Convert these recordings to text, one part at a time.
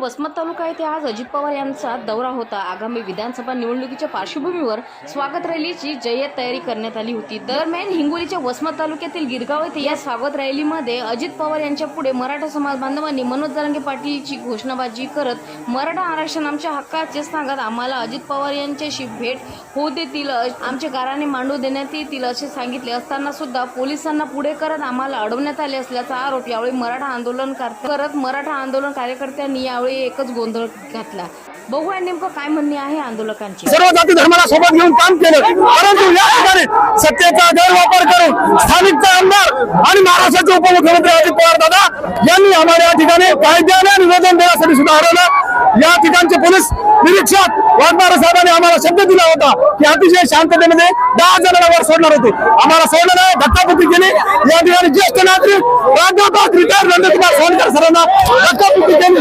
येथे आज अजित पवार यांचा दौरा होता. आगामी विधानसभा निवडणुकीच्या पार्श्वभूमीवर स्वागत रॅलीची जय्यत तयारी करण्यात आली होती. दरम्यान हिंगोलीच्या वसमत तालुक्यातील गिरगाव येथे या स्वागत रॅलीमध्ये अजित पवार यांच्या पुढे मराठा समाज बांधवांनी मनोज जरांगे पाटीलची घोषणाबाजी करत मराठा आरक्षण आमच्या हक्काचे सांगत आम्हाला अजित पवार यांच्याशी भेट होऊ देतील आमचे गाराने मांडू देण्यात येतील असे सांगितले असताना सुद्धा पोलिसांना पुढे करत आम्हाला अडवण्यात आले असल्याचा आरोप यावेळी मराठा आंदोलन करत मराठा आंदोलन कार्यकर्त्यांनी यावेळी एकच गोंधळ घातला. बघूया नेमकं काय म्हणणे आहे आंदोलकांची. सर्व जाती धर्माला सोबत घेऊन काम केलं. परंतु या ठिकाणी सत्तेचा गैरवापर करून स्थानिकचा आमदार आणि महाराष्ट्राचे उपमुख्यमंत्री अजित पवार दादा यांनी आम्हाला या ठिकाणी कायद्याने निवेदन देण्यासाठी सुद्धा हरवलं. या ठिकाणचे पोलीस निरीक्षक वाघमारे साहेबांनी आम्हाला शब्द दिला होता की अतिशय शांततेमध्ये दहा जणांना वर सोडणार होते. आम्हाला सोडलं नाही धक्काबुक्की केली. या ठिकाणी ज्येष्ठ नागरिक प्राध्यापक रिटायर नंदकुमार सोनकर सरांना धक्काबुक्की केली.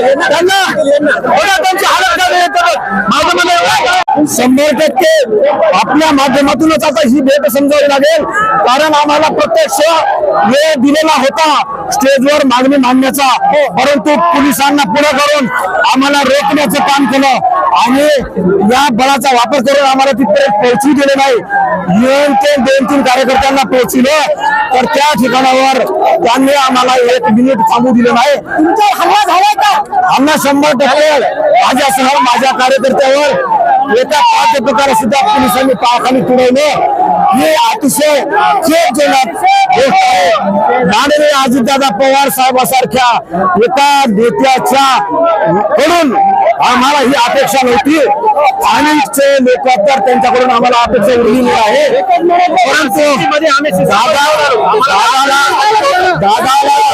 人呢？人呢？回来 शंभर टक्के आपल्या माध्यमातूनच आता ही भेट समजावी लागेल. कारण आम्हाला प्रत्यक्ष वेळ दिलेला होता स्टेजवर मागणी मांडण्याचा. परंतु पोलिसांना पुढे करून आम्हाला रोखण्याचं काम केलं. आणि या बळाचा वापर करून आम्हाला तिथपर्यंत पोहोचू दिले नाही. येऊन ते दोन तीन कार्यकर्त्यांना पोहोचलं तर त्या ठिकाणावर त्यांनी आम्हाला एक मिनिट थांबू दिलं नाही. तुमचा हल्ला झालाय का? हल्ला शंभर टक्के. माझ्यासह माझ्या कार्यकर्त्यावर एका प्राध्यापकाला सुद्धा पोलिसांनी पायाखाली तुडवलं. ही अतिशय खेदजनक गोष्ट आहे. माननीय अजितदादा पवार साहेबासारख्या एका नेत्याच्या कडून आम्हाला ही अपेक्षा नव्हती. स्थानिकचे लोक तर त्यांच्याकडून आम्हाला अपेक्षा उरलेली आहे. परंतु दादा दादाला दादाला